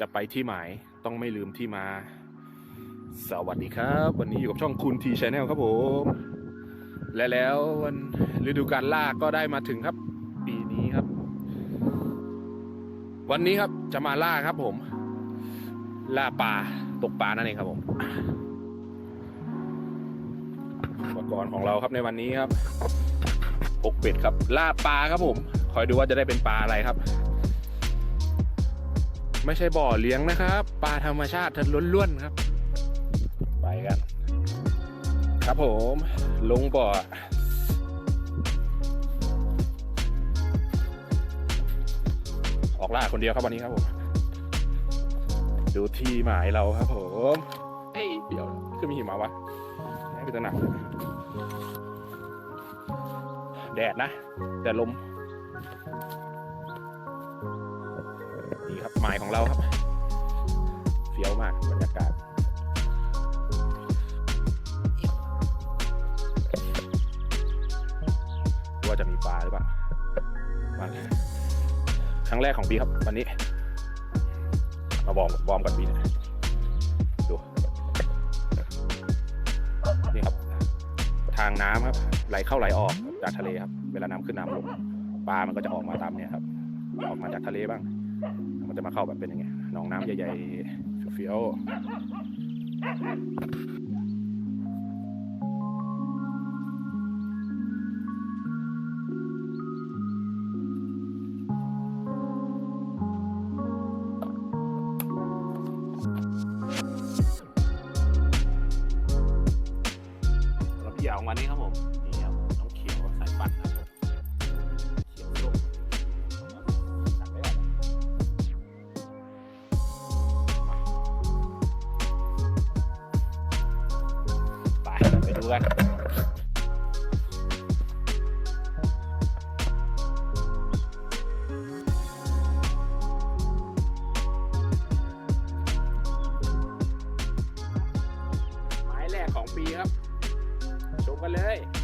จะไปที่หมายต้องไม่ลืมที่มา สวัสดีครับ วันนี้อยู่กับช่องคุณทีชาแนลครับผม และแล้ววันฤดูการล่าก็ได้มาถึงครับ ปีนี้ครับ วันนี้ครับจะมาล่าครับผม ล่าปลาตกปลานั่นเองครับผมอุปกรณ์ของเราครับในวันนี้ครับปกเป็ดครับ ล่าปลาครับผม คอยดูว่าจะได้เป็นปลาอะไรครับ ไม่ใช่บ่อเลี้ยงนะครับ ปลาธรรมชาติทันล้วนๆครับ ไปกัน ครับผมลงบ่อออกล่าคนเดียวครับวันนี้ครับผม ดูที่หมายเราครับผมเฮ้ยเดี๋ยวคือมีหิมะวะให้เป็นตะหนักแดดนะ แต่ลม หมายของเราครับเฟี้ยวมากบรรยากาศว่าจะมีปลาหรือเปล่ามาครั้งแรกของปีครับ วันนี้ มาวอร์มวอร์มก่อนปีนี่ยดูนี่ครับ ทางน้ำครับ ไหลเข้าไหลออกจากทะเลครับ เวลาน้ำขึ้นน้ำลงปลามันก็จะออกมาตามเนี่ยครับ ออกมาจากทะเลบ้าง มันจะมาเข้าแบบเป็นย่างเงี้ยหนองน้ำใหญ่ๆเฟี้ยวแล้วพี่ยาวของวันนี้ครับผม กันเลย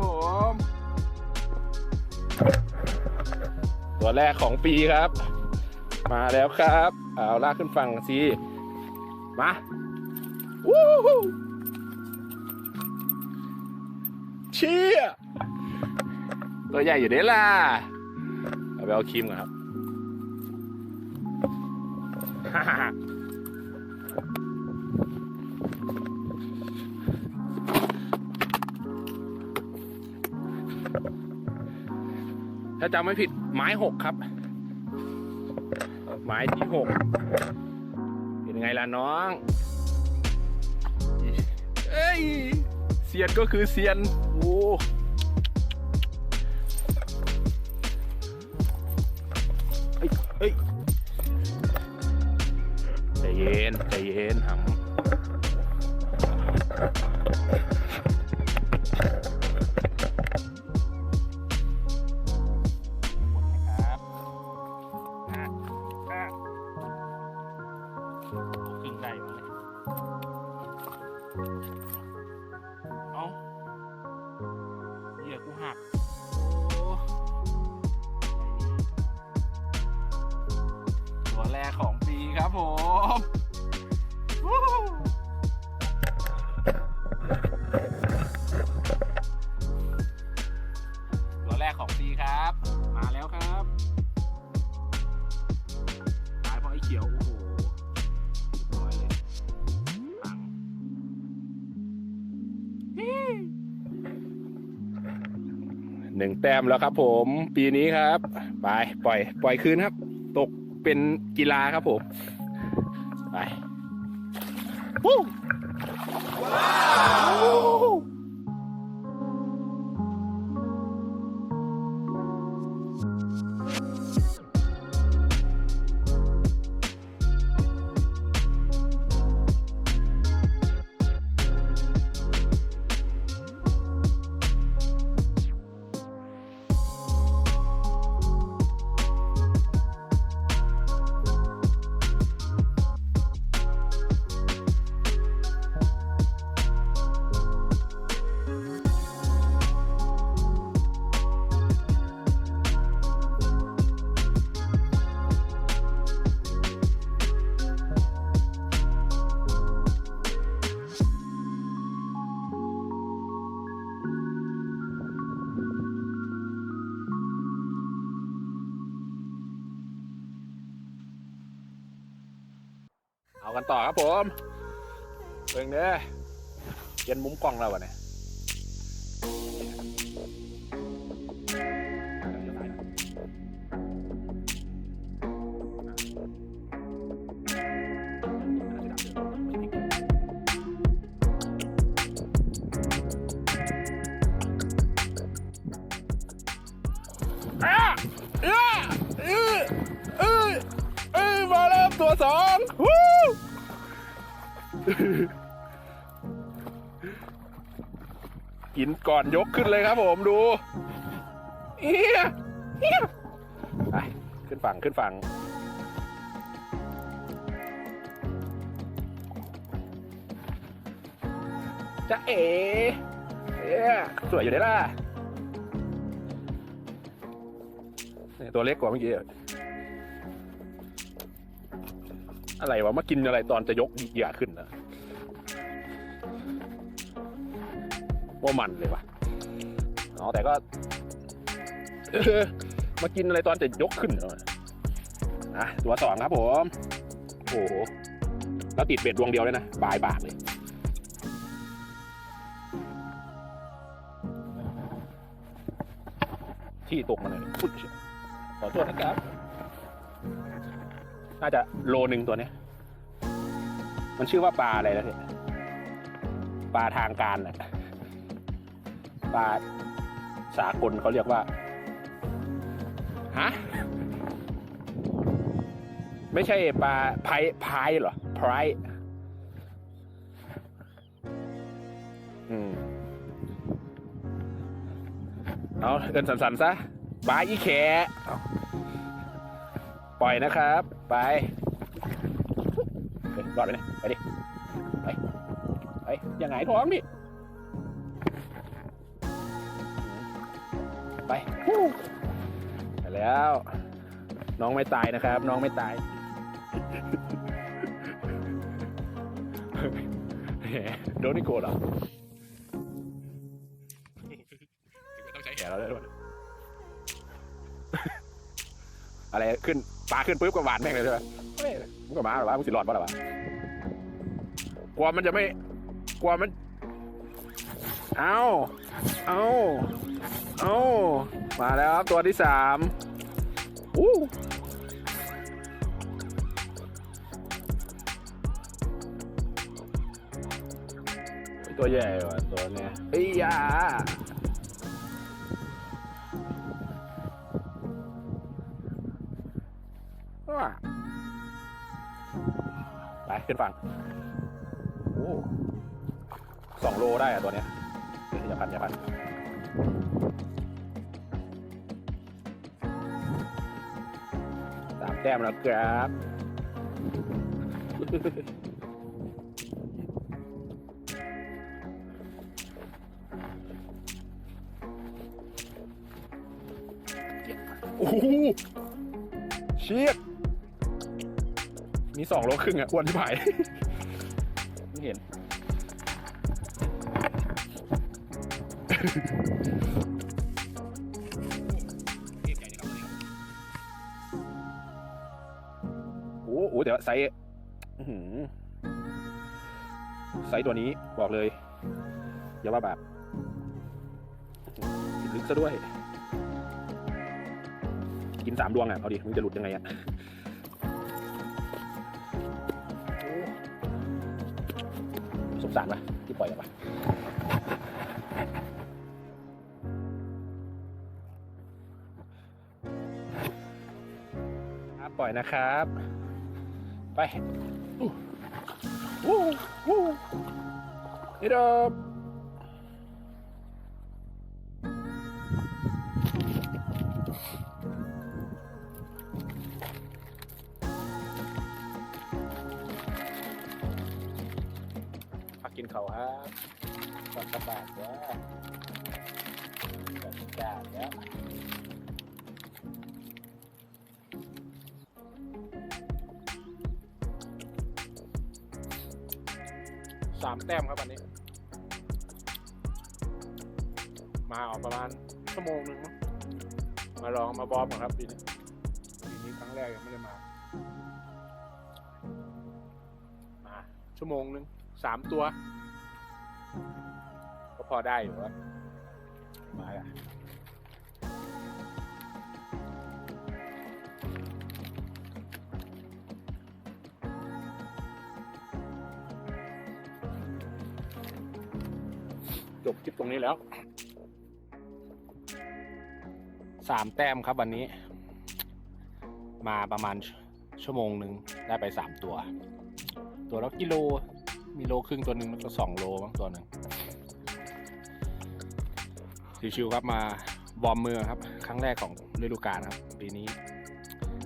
ผม ตัวแรกของปีครับ มาแล้วครับ เอาลากขึ้นฝั่งสิมาวู้ฮู้เชี่ยตัวใหญ่อยู่เด้ล่ะเอาไปเอาครีมก่อนครับ ถ้าจำไม่ผิดไม้หกครับ ไม้ที่หกเป็นไงล่ะน้องเอ้ยเซียนก็คือเซียนโอ้เอ้ยเอ้ยใจเย็นใจเย็นหำ แรกของปีครับผมตัวแรกของปีครับ มาแล้วครับตายเพราะไอ้เขียว โอ้โหร้อยเลยปังหนึ่งแต้มแล้วครับผม ปีนี้ครับ ไป ปล่อย ปล่อยคืนครับ ตก เป็นกีฬาครับผม ไปว้าว ต่อครับผมเบิ่งเด้อเย็นมุมกล้องแล้ววะเนี่ยตัวสองว กินก่อนยกขึ้นเลยครับผมดูเฮียเฮียไปขึ้นฝั่งขึ้นฝั่งจะเอ๋เอ๊สวยอยู่ได้ล่ะตัวเล็กกว่าเมื่อกี้อะอะไรวะมากินอะไรตอนจะยกเหยื่อขึ้นนะ ว่ามันเลยว่ะอ๋อแต่ก็มากินอะไรตอนจะยกขึ้นเหรออะตัวสองครับผมโอ้โหแล้วติดเบ็ดดวงเดียวเลยนะบายบาทเลยที่ตกมาหน่อยอุ๊ยขอโทษนะครับ น่าจะโลหนึ่งตัวเนี้ยมันชื่อว่าปลาอะไรนะพี่ปลาทางการน่ะ ปลาสากลเขาเรียกว่าฮะไม่ใช่ปลาไพไพเหรอไพรอืมเอาเอินสันๆซะปลาอีแขปล่อยนะครับ ไปรอดไปนี่ยไปดิ ไป ไป อย่าหงายท้องดิ ไปไปแล้ว น้องไม่ตายนะครับ น้องไม่ตายแหมโดนนี่โกรธเหรอต้องใช้แขนเราด้วยอะไรขึ้นปลาขึ้นปุ๊บก็หวานแม่งเลยใช่ไหมเฮ้ยมึงก็มาหรอวะมึงสิหลอดป่ะหรอวะกลัวมันจะไม่กลัวมัน เอาเอา เอามาแล้วครับตัวที่สามอู้ตัวใหญ่ว่ะตัวเนี้ยเฮ้ยาว้าไปขึ้นฝั่งโอ้สองโลได้อะตัวเนี้ยเดี๋ยวอย่าพันอย่าพัน แต้มแล้วครับโอ้โหเชียดมีสองโลครึ่งอะอ้วนที่ผายไม่เห็น แต่ว่าไซส์ไซส์ตัวนี้บอกเลย อย่าว่าแบบลึกซะด้วย กินสามดวงอะ เอาดิ มึงจะหลุดยังไงอะสงสารปะที่ปล่อยออกไปครับปล่อยนะครับ ไปอู้อู้อู้นี่ สามแต้มครับวันนี้ มาออกประมาณชั่วโมงหนึ่งมาลองมาบอมก่อนครับปีนี้ปีนี้ครั้งแรกยังไม่ได้มา มา ชั่วโมงหนึ่งสามตัว ก็พอได้อยู่ครับมาละ จบคลิปตรงนี้แล้วสามแต้มครับวันนี้ มาประมาณชั่วโมงหนึ่งได้ไปสามตัว ตัวละกิโล มีโลครึ่งตัวหนึ่งมันก็สองโลบ้างตัวหนึ่งชิวๆครับมาบอมเมืองครับ ครั้งแรกของฤดูกาลครับ ปีนี้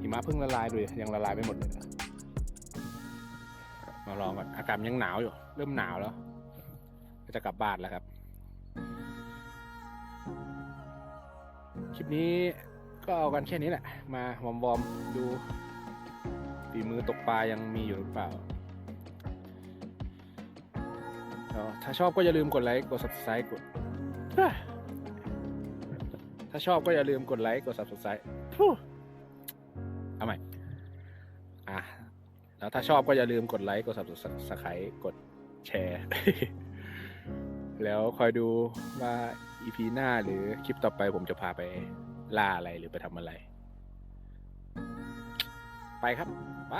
หิมะเพิ่งละลายเลยยังละลายไม่หมดเลยมาลองก่อนอากาศยังหนาวอยู่ เริ่มหนาวแล้ว ก็จะกลับบ้านแล้วครับ ลิปนี้ก็เอากันแค่นี้แหละ มาวอมวอมดูฝีมือตกปลายังมีอยู่หรือเปล่า ถ้าชอบก็อย่าลืมกดไลค์ กด subscribe กด ถ้าชอบก็อย่าลืมกดไลค์ กด subscribe เอาใหม่ อะ แล้วถ้าชอบก็อย่าลืมกดไลค์ กด subscribe กดแชร์ แล้วคอยดูว่า อีพีหน้าหรือคลิปต่อไปผมจะพาไปล่าอะไรหรือไปทำอะไร ไปครับ ไป